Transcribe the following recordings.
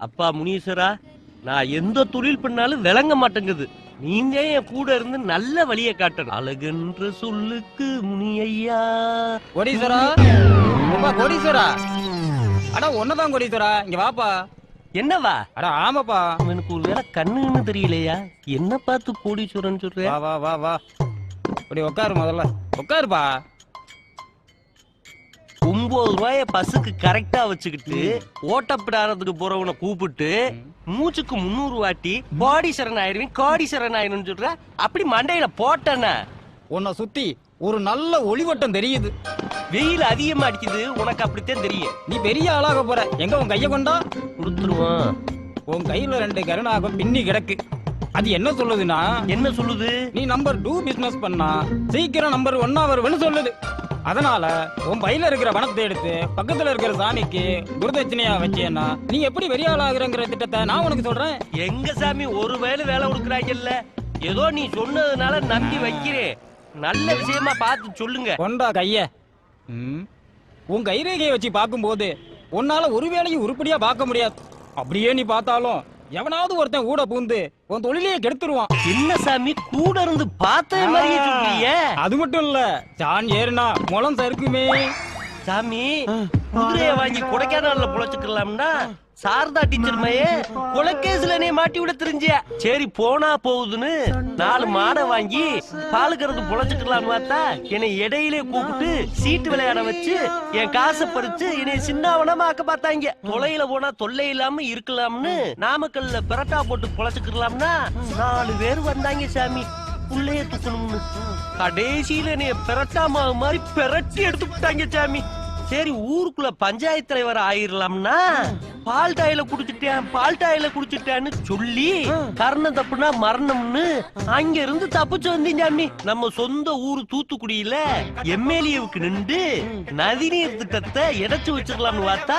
அப்பா முனீஸ்வரா நான் எந்த தொழில் பண்ணாலும் விளங்க மாட்டேங்குது. நீங்க என் கூட இருந்து நல்ல வழியை காட்டணும். அழகென்ற சொல்லுக்கு முனியையா. கோடீஸ்வரா? அப்பா கோடீஸ்வரா? அடா ஒன்னதான் கோடீஸ்வரா. இங்க வாப்பா. என்னவா? அட ஆமாப்பா. அவனுக்கு ஒரு வேளை கண்ணுன்னு தெரியலையா? என்ன பார்த்து கோடீஸ்வரன் சொல்ற? வா வா வா வா. இப்படி உட்காரு முதல்ல. உட்காருப்பா. ஒன்பது ரூபாய பஸ்ஸுக்கு கரெக்டா வச்சுக்கிட்டு ஓட்டப்பிடாரத்துக்கு போறவனை கூப்பிட்டு மூச்சுக்கு முந்நூறு வாட்டி கோடீஸ்வரன் ஆயிருவேன் கோடீஸ்வரன் ஆயிருன்னு சொல்ற அப்படி மண்டையில போட்டேன்னா உன்னை சுத்தி ஒரு நல்ல ஒளிவட்டம் தெரியுது. வெயில் அதிகமா அடிக்குது உனக்கு அப்படித்தான் தெரியும். நீ பெரிய ஆளாக போற. எங்க உன் கைய கொண்டா? கொடுத்துருவான். உன் கையில ரெண்டு கருணாகம் பின்னி கிடக்கு. அது என்ன சொல்லுதுன்னா என்ன சொல்லுது? நீ நம்பர் டூ பிசினஸ் பண்ணா சீக்கிரம் நம்பர் ஒன்னா வருவேன்னு சொல்லுது. அதனால உன் பையில இருக்கிற பணத்தை எடுத்து பக்கத்துல இருக்கிற சாமிக்கு குருதட்சணையா வச்சேன்னா நீ எப்படி பெரிய ஆளாகிறங்கிற திட்டத்தை நான் உனக்கு சொல்றேன். எங்க சாமி ஒரு வேலை கொடுக்குறாங்கல்ல? ஏதோ நீ சொன்னதுனால நம்பி வைக்கிறேன். நல்ல விஷயமா பார்த்து சொல்லுங்க. கொண்டா கைய. ம். உன் கைரேகையை வச்சு பார்க்கும்போது உன்னால ஒரு வேலையும் உருப்படியா பார்க்க முடியாது. அப்படியே நீ பார்த்தாலும் எவனாவது ஒருத்தன் ஊட பூந்து உன் தொழிலையே கெடுத்துருவான். என்ன சாமி கூட இருந்து பார்த்த மாதிரியே சொல்றீங்க அது மட்டும் இல்ல சான் ஏறுனா முளம் சறுக்குமே. சாமி குதிரைய வாங்கி கொடைக்கானல்ல பொழைச்சுக்கலாம்னா சாரதா டீச்சர் மையே கொலைக்கேசுல நீ மாட்டி விட தெரிஞ்சிய? சரி போனா போகுதுன்னு நாலு மாடை வாங்கி பால் கறந்து பொழைச்சுக்கலாம் பார்த்தா என்னை இடையிலே கூப்பிட்டு சீட்டு விளையாட வச்சு என் காசை பறிச்சு என்னை சின்னவனமா ஆக்க பார்த்தாங்க. தொலையில போனா தொல்லை இல்லாம இருக்கலாம்னு நாமக்கல்ல பெரட்டா போட்டு பொழைச்சுக்கலாம்னா நாலு பேர் வந்தாங்க சாமி. புள்ளைய தூக்கணும்னு. கடைசியில நீ பெரட்டா மாவு மாதிரி பெரட்டி எடுத்து விட்டாங்க சாமி. சரி ஊருக்குள்ள பஞ்சாயத்து தலைவர் ஆயிரலாம்னா பால் டாயில குடிச்சிட்டேன் பால் டாயில குடிச்சிட்டேன்னு சொல்லி கர்ணம் தப்புனா மரணம்னு அங்க இருந்து தப்பிச்சு வந்தீங்க நம்ம சொந்த ஊரு தூத்துக்குடியில எம்எல்ஏவுக்கு நின்று நதிநீர் திட்டத்தை எடைச்சு வச்சிடலாம்னு பார்த்தா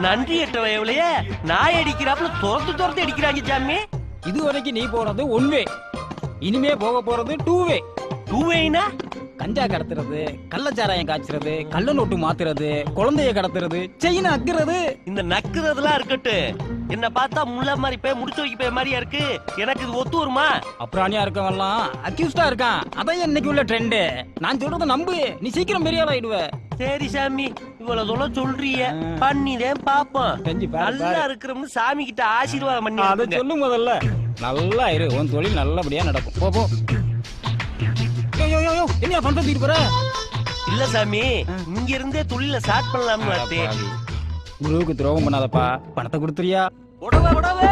நன்றி எட்ட வயவுலைய நாய் அடிக்கிறாப்புல துரத்து துரத்து அடிக்கிறாங்க சாமி. இது வரைக்கும் நீ போறது ஒன் வே இனிமே போக போறது டூ வே டூவேனா கஞ்சா கடத்துறது கள்ளச்சாராயம் காய்ச்சறது கள்ள நோட்டு மாத்துறது குழந்தைய கடத்துறது செயின அக்குறது. இந்த நக்குறதெல்லாம் இருக்கட்டும். என்ன பார்த்தா முள்ள மாதிரி போய் முடிச்சு வைக்க போய் மாதிரியா இருக்கு. எனக்கு இது ஒத்து வருமா? அப்புறாணியா இருக்கவன்லாம் அக்யூஸ்டா இருக்கான். அதான் இன்னைக்கு உள்ள ட்ரெண்ட் நான் சொல்றத நம்பு. நீ சீக்கிரம் பெரிய ஆளாயிடுவ சரி சாமி. இவ்வளவு சொல்ல சொல்றிய பண்ணிதேன் பாப்போம் நல்லா. இருக்கிறோம்னு சாமி கிட்ட ஆசீர்வாதம் பண்ணி அதை அனுப்புங்க. சொல்லு முதல்ல நல்லா இரு. உன் தொழில் நல்லபடியா நடக்கும். போ. யோ, யோ, யோ, என்னையா பண்ற தூக்கிட்டு போற? இல்ல சாமி இங்க இருந்தே தொழில ஸ்டார்ட் பண்ணலாம்னு பார்த்தேன் குருவுக்கு துரோகம் பண்ணாதப்பா. பணத்தை கொடுத்துறியா? புடவை புடவை!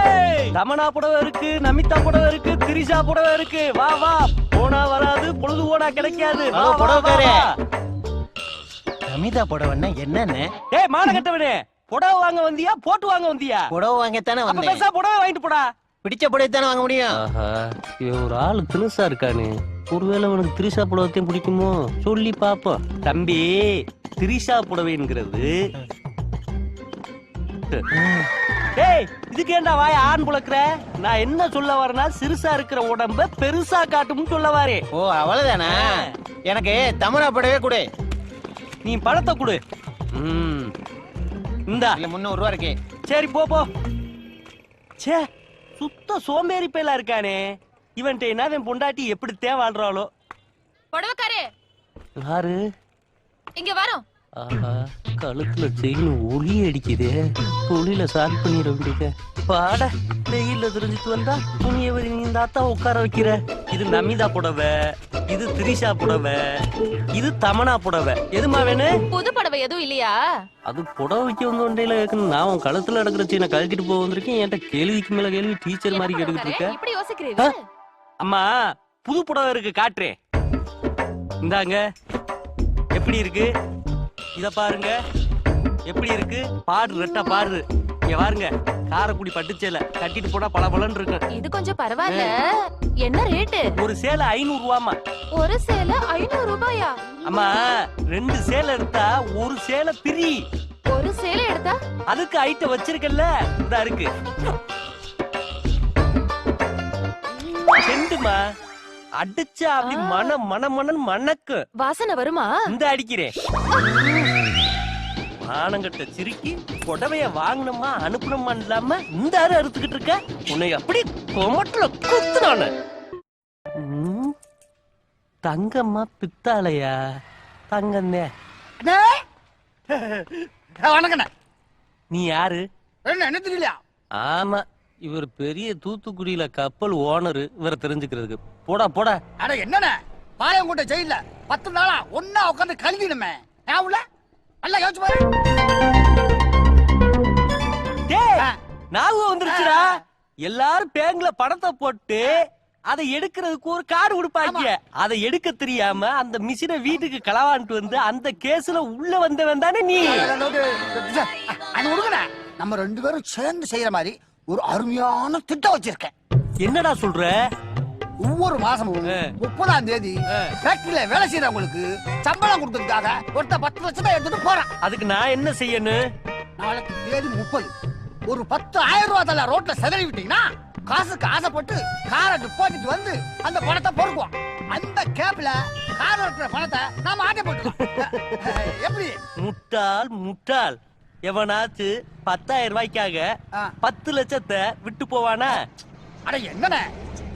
தமனா புடவை இருக்கு நமிதா புடவை இருக்கு திரிஷா புடவை இருக்கு. வா வா. போனா வராது பொழுது போனா கிடைக்காது. வா, புடவைக்காரே. அமிதா புடவைன்னா என்னன்னு? ஏய் மாலை கட்டவனே. புடவை வாங்க வந்தியா போட்டு வாங்க வந்தியா? புடவை வாங்கத்தானே அப்ப வந்தேன். பேசா புடவை வாங்கிட்டு போடா. பிடிச்ச புடவை தானே வாங்க முடியும்? ஆஹா இவன் ஒரு ஆளு தினுசா இருக்கானு. ஒருவேளை உனக்கு திரிசா புடவைத்தையும் பிடிக்குமோ? சொல்லி பாப்போம். தம்பி திரிசா புடவைங்கிறது. ஏய் இதுக்கு ஏன்டா வாய ஆண் புழக்கிற நான் என்ன சொல்ல வரேன்னா சிறுசா இருக்கிற உடம்ப பெருசா காட்டும்னு சொல்ல வரேன் ஓ அவ்வளவுதானா? எனக்கு தமிழா புடவே கொடு. நீ பழத்தை கொடு. ம். இந்தா. இல்ல முந்நூறு ரூபா இருக்கு. சரி போ போ. ச்சே சுத்த சோம்பேறி பேலா இருக்கானே. இவன்ட்ட என்ன பொண்டாட்டி எப்படி தேவாடுறாளோ புடவைக்காரே. யாரு? இங்க வரோம். ஆஹா கழுத்துல செயின் ஒளி அடிக்குதே. தொழில ஸ்டார்ட் பண்ணிட வேண்டியது பாட வெயில்ல தெரிஞ்சுட்டு வந்தா துணிய அத்தா உட்கார வைக்கிற. இது நமிதா புடவை இது திரிஷா புடவை இது தமனா புடவை. எதுமா வேணும் புது புடவை எதுவும் இல்லையா? அது புடவை வைக்க வந்த ஒன்றையில கேட்கணும் நான் உன் கழுத்துல நடக்கிற சீனை கழட்டிட்டு போக வந்திருக்கேன். என்கிட்ட கேள்விக்கு மேல கேள்வி டீச்சர் மாதிரி கேட்டுக்கிட்டு? இருக்க? அம்மா புது புடவை இருக்கு காட்டுறேன் இந்தாங்க. எப்படி இருக்கு? இத பாருங்க. எப்படி இருக்கு? பாடு ரெட்டா பாடு. இங்க பாருங்க காரக்குடி பட்டுச்சேலை. கட்டிட்டு போனா பல இருக்கும். இது கொஞ்சம் பரவாயில்ல. என்ன ரேட்டு? ஒரு சேலை ஐநூறு ரூபாமா ஒரு சேலை ஐநூறு ரூபாயா? அம்மா ரெண்டு சேலை எடுத்தா ஒரு சேலை பிரி ஒரு சேலை எடுத்தா? அதுக்கு ஐட்டம் வச்சிருக்கல இதா இருக்கு. செண்டுமா? அடிச்சா அப்படி மன மன மனன் மணக்கு. வாசனை வருமா? இந்த அடிக்கிறேன். மானங்கட்ட சிரிக்கி புடவைய வாங்கினோமா அனுப்பணுமா இல்லாம இந்த அரு அறுத்துக்கிட்டு இருக்க? உன்னை அப்படி கொமட்டில குத்துனானு தங்கம்மா பித்தாளையா? தங்கண்ணே வணக்கண்ணே. நீ யாரு? என்ன என்ன தெரியலையா? ஆமா. இவர் பெரிய தூத்துக்குடியில கப்பல் ஓனரு இவரை தெரிஞ்சுக்கிறதுக்கு போடா போடா அட என்னண்ணே பாளையங்கோட்டை ஜெயில பத்து நாளா ஒன்னா உட்காந்து கழுவிடுமே ஞாபகம் நல்லா யோசிச்சு பாரு. ஞாபகம் வந்துருச்சுடா. எல்லாரும் பேங்க்ல பணத்தை போட்டு அதை எடுக்கிறதுக்கு ஒரு கார்டு கொடுப்பாங்க அதை எடுக்க தெரியாம அந்த மிஷினை வீட்டுக்கு களவான்ட்டு வந்து அந்த கேஸ்ல உள்ள வந்தவன் தானே நீ நம்ம ரெண்டு பேரும் சேர்ந்து செய்யற மாதிரி ஒரு அருமையான திட்டம் வச்சிருக்கேன். என்னடா சொல்ற? ஒவ்வொரு மாசமும். முப்பதாம் தேதி. ஃபேக்டரியில வேலை செய்யறவங்களுக்கு சம்பளம் கொடுத்ததுக்காக ஒருத்த பத்து லட்சத்தை எடுத்துட்டு போறான். அதுக்கு நான் என்ன செய்யணும் நாளைக்கு தேதி முப்பது. ஒரு பத்து ஆயிரம் ரூபாய் தலை ரோட்ல செதறி விட்டீங்கன்னா காசுக்கு ஆசைப்பட்டு காரை டிபாசிட் வந்து அந்த பணத்தை பொறுக்குவோம் அந்த கேப்ல கார் இருக்கிற பணத்தை நாம ஆட்டை போட்டுக்கலாம். எப்படி? முட்டாள் முட்டாள். எவனாச்சு பத்தாயிரம் ரூபாய்க்காக. பத்து லட்சத்தை விட்டு போவானா? அட என்னண்ணே?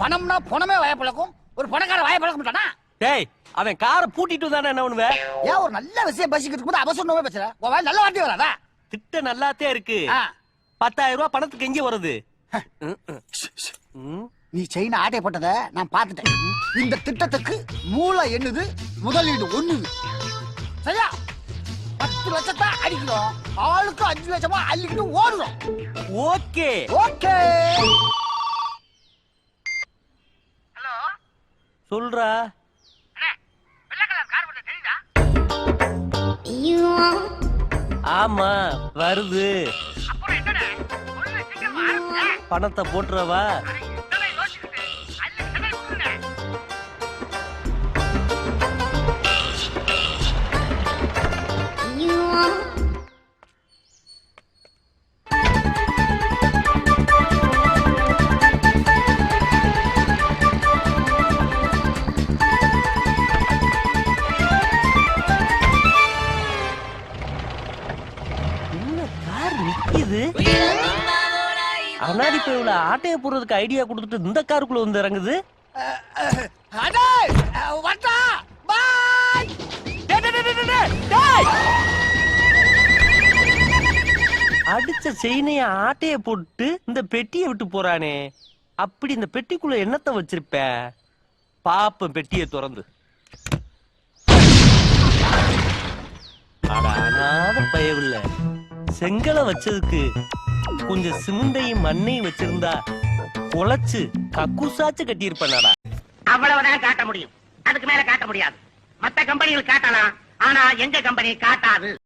பணம்னா பணமே வயப்பழக்கும் ஒரு பணக்கார வயப்பழக்க மாட்டானா? டேய் அவன் காரை பூட்டிட்டு தானே என்ன பண்ணுவ? ஏன் ஒரு நல்ல விஷயம் பேசிக்கிட்டு இருக்கும்போது அவசரமே பேசுற உன் வாய் நல்ல வார்த்தை வராதா? திட்ட நல்லாத்தே இருக்கு. பத்தாயிரம் ரூபாய் பணத்துக்கு எங்க வருது. நீ செயின ஆட்டை போட்டதை நான் பார்த்துட்டேன். இந்த திட்டத்துக்கு மூளை என்னது? முதலீடு ஒண்ணு சரியா? பத்து லட்சத்தை அடிக்கிறோம். ஆளுக்கு அஞ்சு லட்சமா அள்ளிக்கிட்டு ஓடுறோம். ஓகே. ஓகே. சொல்றா. ஆமா வருது. பணத்தை போட்டுறவா? அண்ணாடி பேவுல ஆட்டைய போடுறதுக்கு ஐடியா கொடுத்துட்டு இந்த காருக்குள்ள வந்து இறங்குது. பாய்! அடிச்ச செயினைய ஆட்டைய போட்டு இந்த பெட்டியை விட்டு போறானே. அப்படி இந்த பெட்டிக்குள்ள என்னத்த வச்சிருப்ப? பாப்ப பெட்டியை திறந்து. அட அனாத பயவில்ல. செங்கலை வச்சதுக்கு கொஞ்சம் சிமெண்டையும் மண்ணையும் வச்சிருந்தா குழைச்சு கக்குசாச்சு கட்டியிருப்பேனடா. அவ்வளவுதான் காட்ட முடியும். அதுக்கு மேல காட்ட முடியாது. மத்த கம்பெனிகள் காட்டலாம். ஆனா எங்க கம்பெனி காட்டாது?